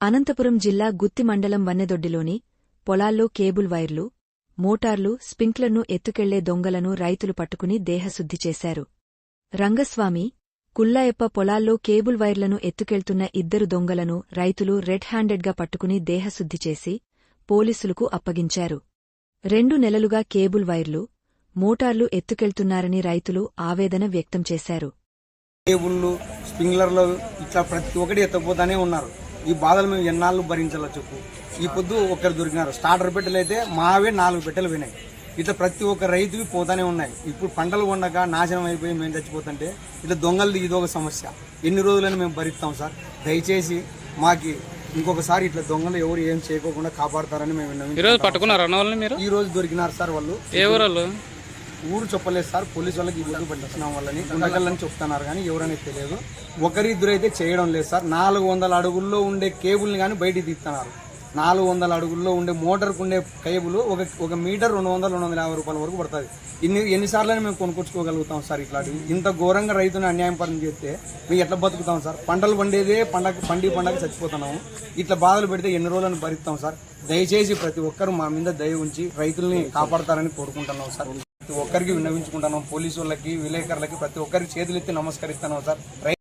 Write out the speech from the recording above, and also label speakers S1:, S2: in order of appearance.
S1: అనంతపురం జిల్లా గుత్తి మండలం వన్నెదొడ్డిలోని పొలాల్లో కేబుల్ వైర్లు మోటార్లు స్పింక్లర్ను ఎత్తుకెళ్ళే దొంగలను రైతులు పట్టుకుని దేహశుద్ధి చేశారు. రంగస్వామి కుల్లాయప్ప పొలాల్లో కేబుల్ వైర్లను ఎత్తుకెళ్తున్న ఇద్దరు దొంగలను రైతులు రెడ్ హ్యాండెడ్గా పట్టుకుని దేహశుద్ధి చేసి పోలీసులకు అప్పగించారు. రెండు నెలలుగా కేబుల్ వైర్లు మోటార్లు ఎత్తుకెళ్తున్నారని రైతులు ఆవేదన వ్యక్తం చేశారు.
S2: కేబుల్లు స్ప్రింక్లర్లు ఇట్లా ప్రతి ఒక్కటి ఎత్తపోతానే ఉన్నారు. ఈ బాధలు మేము ఎన్నాళ్ళు భరించాలో చెప్పు. ఈ పొద్దు ఒకరు దొరికినారు. స్టార్టర్ పెట్టెలు అయితే మావే నాలుగు పెట్టెలు పోయినాయి. ఇట్లా ప్రతి ఒక్క రైతువి పోతానే ఉన్నాయి. ఇప్పుడు పంటలు ఉండక నాశనం అయిపోయి మేము చచ్చిపోతుంటే ఇట్లా దొంగలు ఇది ఒక సమస్య. ఎన్ని రోజులని మేము భరిస్తాం సార్. దయచేసి మాకి ఇంకొకసారి ఇట్లా దొంగలు ఎవరు ఏం చేయకోకుండా కాపాడతారని మేము
S3: ఈరోజు
S2: విన్నవించుకుంటాం.
S3: పట్టుకున్నారు మీరు?
S2: ఈ రోజు దొరికినారు సార్ వాళ్ళు.
S3: ఏ ఊరోళ్ళు
S2: ఊరు చెప్పలేదు సార్. పోలీసు వాళ్ళకి ఈ పొద్దు పట్టించిన వాళ్ళని. ఉండగలని చెప్తున్నారు కానీ ఎవరనేది తెలియదు. ఒకరిద్దరు అయితే చేయడం లేదు సార్. నాలుగు వందల అడుగుల్లో ఉండే కేబుల్ని కానీ బయటికి తీస్తున్నారు. నాలుగు వందల అడుగుల్లో ఉండే మోటార్కు ఉండే కేబుల్ ఒక ఒక మీటర్ రెండు వందల రెండు వందల యాభై రూపాయల వరకు పడుతుంది. ఇన్ని ఎన్నిసార్లు మేము కొనుక్కొచ్చుకోగలుగుతాం సార్ ఇట్లాంటివి? ఇంత ఘోరంగా రైతుని అన్యాయం పరం చేస్తే మేము ఎట్లా బతుకుతాం సార్? పంటలు పండేదే పండగ పండి పండగ చచ్చిపోతున్నాము. ఇట్లా బాధలు పెడితే ఎన్ని రోజులను భరిస్తాం సార్? దయచేసి ప్రతి ఒక్కరు మా మీద దయ ఉంచి రైతుల్ని కాపాడతారని కోరుకుంటున్నాం సార్. ప్రతి ఒక్కరికి విన్నవించుకుంటున్నాం పోలీసు వాళ్ళకి విలేకరులకి ప్రతి ఒక్కరికి చేతులెత్తి నమస్కరిస్తున్నాం సార్.